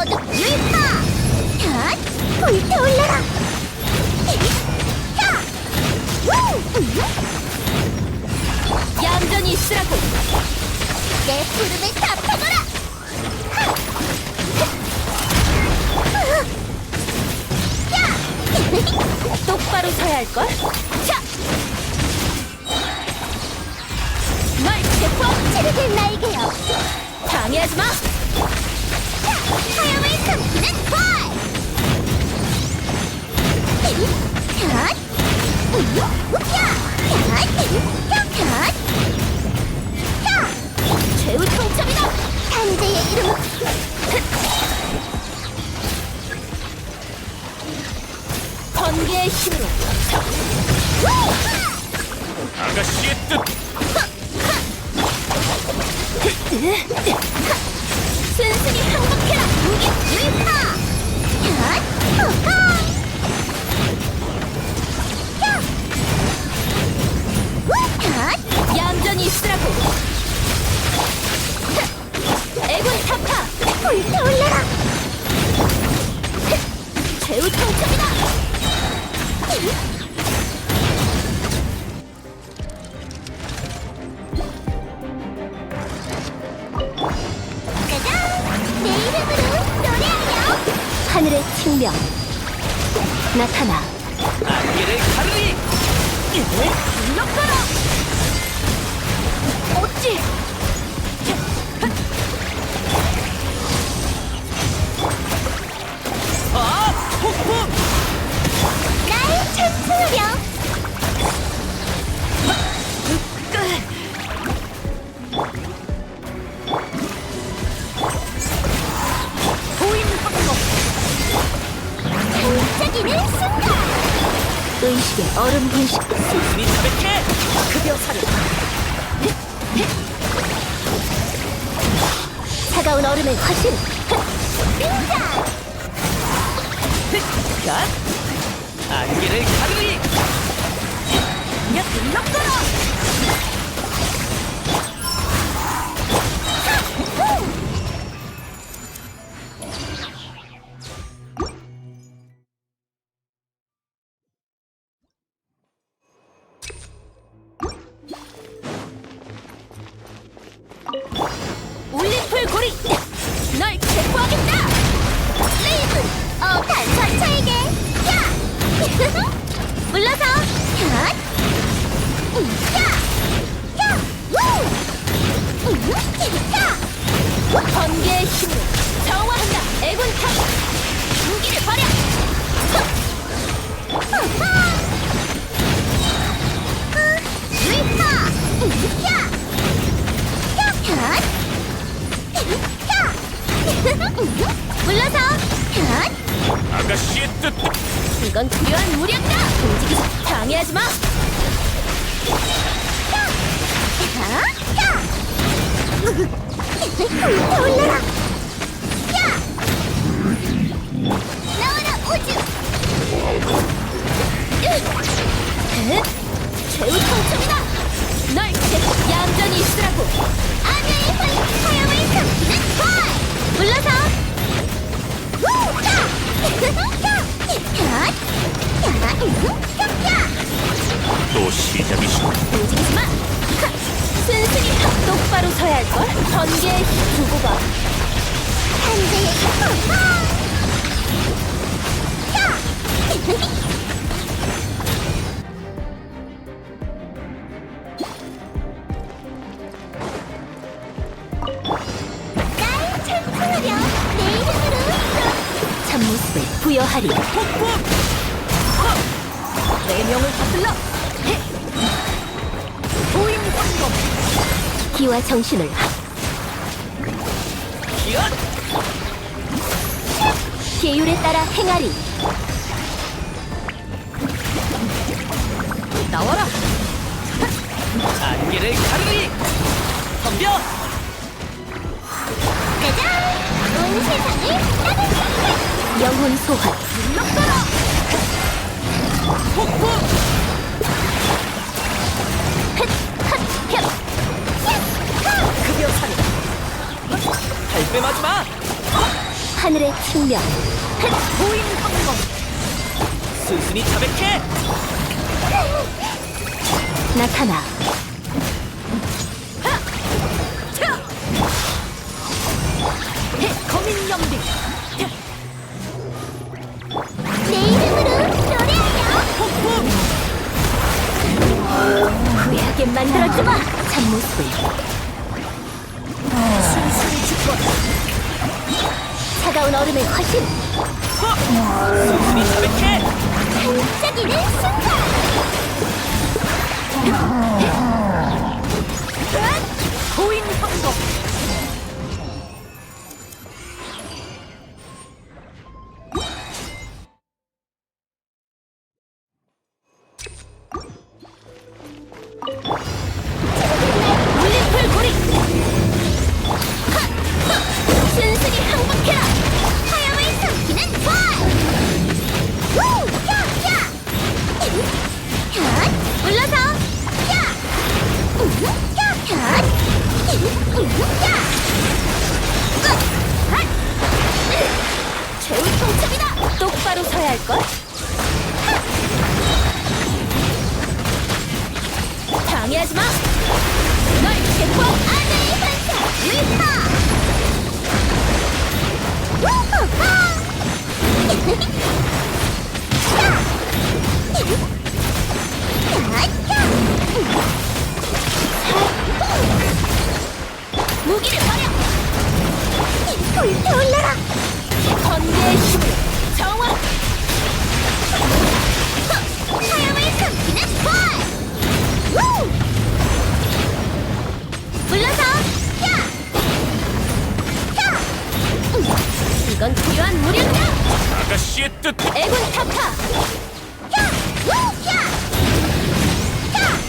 어둠 율파 핫 불태올려라 야! 우! 얌전히 있으라고. 내 부름을 답해거라 똑바로 서야 할 걸. 자. 널 체포. 치르길 나에게요 방해하지 마. 아가씨의 뜻 얌전히 있으라고. 애군 타파. 불태 하늘의 측면. 나타나. 안개를 가르리 물러가라. 어찌? 의식의 얼음 분식. 순순히 자백해 급여 사료. 차가운 얼음의 화신. 등장! 갓 안개를 가르리 야, 물러가라. 물러서! 샷! 음, 이건 필요한 무력다. 움직이지 방해하지 마. 야! 야! 불타올라 번개의 힘 두고 봐. 하! 야! 날 찬송하려 내 이름으로 참모습을 부여하리. 내 명을 받들러. 보임 방법. 기와 정신을 하- 기엇 계율에 따라 행하리. 나와라. 안개를 가르리 덤벼 짜잔! 온 세상을 따뜻하게 영혼 소환. 물러가라! 폭풍 급여 사료. 발 뺌하지 마. 하늘의 측면 보인 황금 순순히 자백해. 나타나. 거민 연비. 내 이름으로 노래하여 후회하게 만들어주마 참모습을 차가운 얼음의 화신. 순순히 자백해 반짝이는 순간 널 체포! 아들의 반사 무기를 이건 필요한 무력이다! 아가씨의 뜻 애군 타파! 야! 우! 야! 야!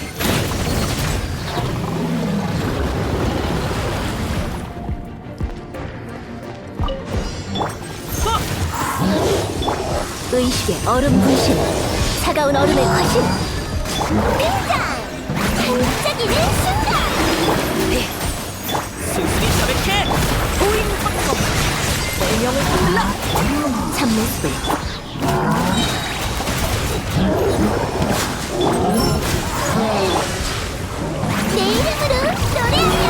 의식의 얼음 불신 차가운 얼음의 화신 등장! 반짝이는 순 설명을 불러 참모습을 내 이름으로 노래하여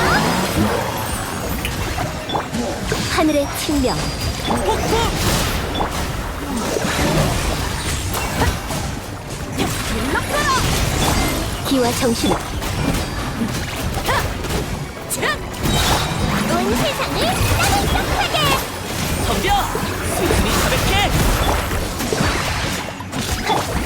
하늘의 측명. 기와 정신을 온 세상을 덤벼 순순히 자백해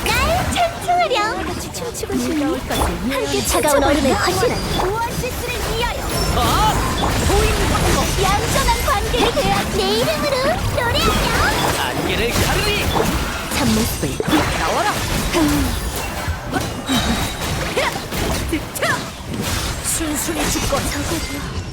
날 찬송하렴 같이 춤추고 싶니? 함께 차가운 얼음의 화신 오아시스를 위하여 아! 보인 황금 얌전한 관계를 대하 내 이름으로 노래하여 안개를 가르리 참모습을 나와라 순순히 죽고